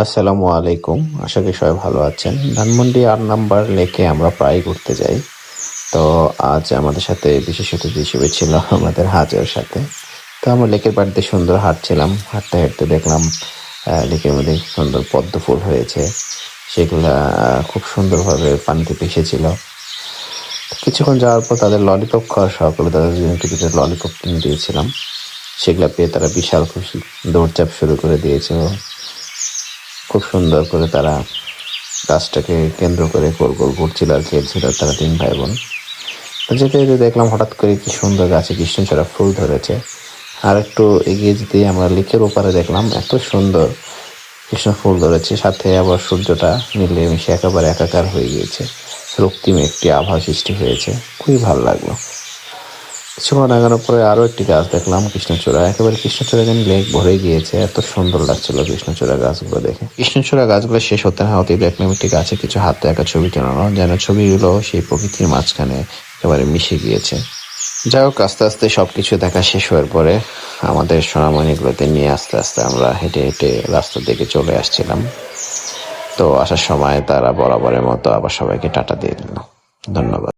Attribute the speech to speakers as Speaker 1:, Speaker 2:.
Speaker 1: আসসালামু আলাইকুম। আশা করি সবাই ভালো আছেন। ধানমন্ডি আট নাম্বার লেকে আমরা প্রায় ঘুরতে যাই। তো আজ আমাদের সাথে বিশেষ অতিথি হিসেবে ছিল আমাদের হাজের সাথে। তো আমরা লেকের বাড়িতে সুন্দর হাঁটছিলাম। হাঁটতে হাঁটতে দেখলাম লেকের মধ্যে সুন্দর পদ্ম ফুল হয়েছে। সেগুলা খুব সুন্দরভাবে পানিতে ভেসেছিল কিছুক্ষণ যাওয়ার পর তাদের ললিপপ খাওয়ার শখ হলো তাদের দুটো ললিপপ কিনে দিয়েছিলাম। সেগুলা পেয়ে তারা বিশাল খুশি দৌড়চাপ শুরু করে দিয়েছিল। সুন্দর করে তারা গাছটাকে কেন্দ্র করে গোল গোল ঘুরছিল আর খেলছিল তারা তিন ভাই বোন। যেতে যেতে দেখলাম হঠাৎ করে কি সুন্দর গাছে কৃষ্ণচূড়া ফুল ধরেছে। আর একটু এগিয়ে যেতেই আমরা লেকের ওপারে দেখলাম এত সুন্দর কৃষ্ণ ফুল ধরেছে, সাথে আবার সূর্যটা মিলে মিশে একেবারে একাকার হয়ে গিয়েছে। রক্তিম একটি আভা সৃষ্টি হয়েছে। খুবই ভালো লাগল। কিছুক্ষণ আগানোর পরে আরও একটি গাছ দেখলাম, কৃষ্ণচূড়া। একেবারে কৃষ্ণচূড়া যেন লেক ভরে গিয়েছে, এত সুন্দর লাগছিল কৃষ্ণচূড়া গাছগুলো দেখে। কৃষ্ণচূড়া গাছগুলো শেষ হতে না হতেই দেখলাম একটি গাছে কিছু হাতে একা ছবি টানানো, যেন ছবিগুলো সেই প্রকৃতির মাঝখানে একেবারে মিশে গিয়েছে। যাই হোক, আস্তে আস্তে সবকিছু দেখা শেষ হওয়ার পরে আমাদের সোনামণিগুলোতে নিয়ে আস্তে আস্তে আমরা হেঁটে হেঁটে রাস্তার দিকে চলে আসছিলাম। তো আসার সময় তারা বরাবরের মতো আবার সবাইকে টাটা দিয়ে দিল। ধন্যবাদ।